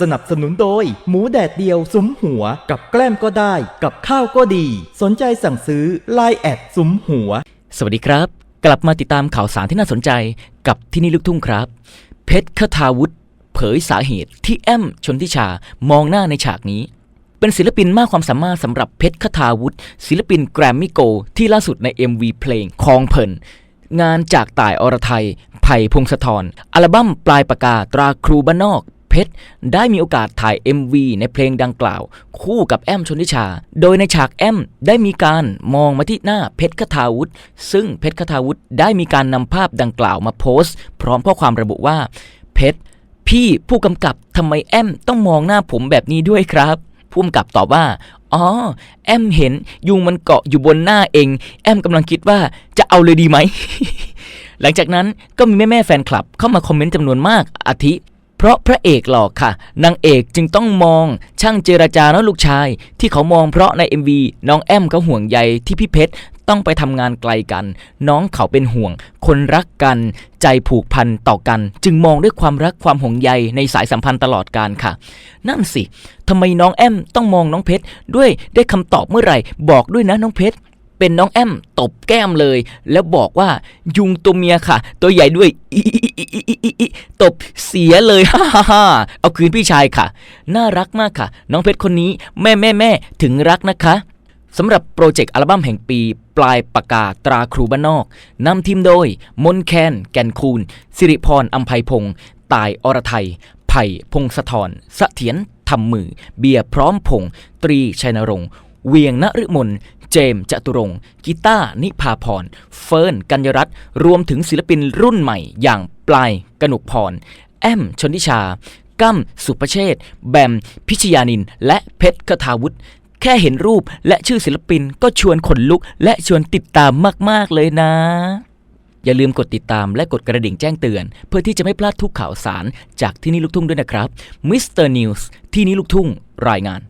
สนับสนุนโดย หมูแดดเดียวซุ้มหัว กับแกล้มก็ได้ กับข้าวก็ดี สนใจสั่งซื้อ Line แอดซุ้มหัว สวัสดีครับ กลับมาติดตามข่าวสารที่น่าสนใจกับที่นี่ลูกทุ่งครับ เพชรคทาวุฒิเผยสาเหตุที่แอมชนทิชามองหน้าในฉากนี้เป็นศิลปินมากความสามารถสำหรับเพชรคทาวุฒิศิลปินแกรมมี่โก ที่ล่าสุดใน MV เพลงคลองเพลินงานจากต่ายอรไทย ไผ่พงศธรอัลบั้มปลายปากกาตราครูบ้านนอก เพชร ได้มีโอกาสถ่าย MV ในเพลงดังกล่าว คู่กับแอมชนทิชา โดยในฉากแอมได้มีการมองมาที่หน้าเพชรคทาวุฒิซึ่งเพชรคทาวุฒิได้มีการนำภาพดังกล่าวมาโพสต์ พร้อมข้อความระบุว่า เพชรพี่ผู้กำกับทำไมแอมต้องมองหน้าผมแบบนี้ด้วยครับผู้กำกับตอบว่า อ๋อ แอมเห็นยุงมันเกาะอยู่บนหน้าเอง แอมกำลังคิดว่าจะเอาเลยดีไหม หลังจากนั้นก็มีแม่แม่แฟนคลับเข้ามาคอมเมนต์จำนวนมากอาทิ เพราะพระเอกหลอกค่ะนางเอกจึงต้องมองช่างเจรจานาะลูกชาย ที่เขามองเพราะใน MV น้องแอมก็ห่วงใยที่พี่เพชรต้องไปทำงานไกลกัน น้องเขาเป็นห่วง คนรักกัน ใจผูกพันต่อกัน จึงมองด้วยความรักความห่วงใยในสายสัมพันธ์ตลอดการค่ะ นั่นสิทำไมน้องแอมต้องมองน้องเพชรด้วยได้คำตอบเมื่อไหร่ บอกด้วยนะน้องเพชร เป็นน้องแอมตบแก้มเลย แล้วบอกว่ายุงตัวเมียค่ะ ตัวใหญ่ด้วยตบเสียเลยฮ่าฮ่าฮ่าเอาคืนพี่ชายค่ะ น่ารักมากค่ะ น้องเพชรคนนี้แม่แม่แม่ถึงรักนะคะสำหรับโปรเจกต์อัลบั้มแห่งปี ปลายปากกาตราครูบ้านนอกนำทีมโดย มนแคน แก่นคูณ สิริพรอัมภัยพงศ์ตายอรไทย ไผ่พงศธรเสถียรทำมือ เบียร์พร้อมพงศ์ตรีชัยนรงค์เวียงนฤมล เจมส์จตุรงค์กีตาร์นิพาพร เฟิร์นกัญญรัตน์รวมถึงศิลปินรุ่นใหม่ อย่างปลายกนกพร แอมชนทิชา กั้มสุประเชษแบม พิชยานิน และเพชรคทาวุฒิแค่เห็นรูปและชื่อศิลปินก็ชวนขนลุก และชวนติดตามมาก ๆ เลยนะ อย่าลืมกดติดตามและกดกระดิ่งแจ้งเตือน เพื่อที่จะไม่พลาดทุกข่าวสาร จากที่นี่ลูกทุ่งด้วยนะครับมิสเตอร์นิวส์ที่นี่ลูกทุ่งรายงาน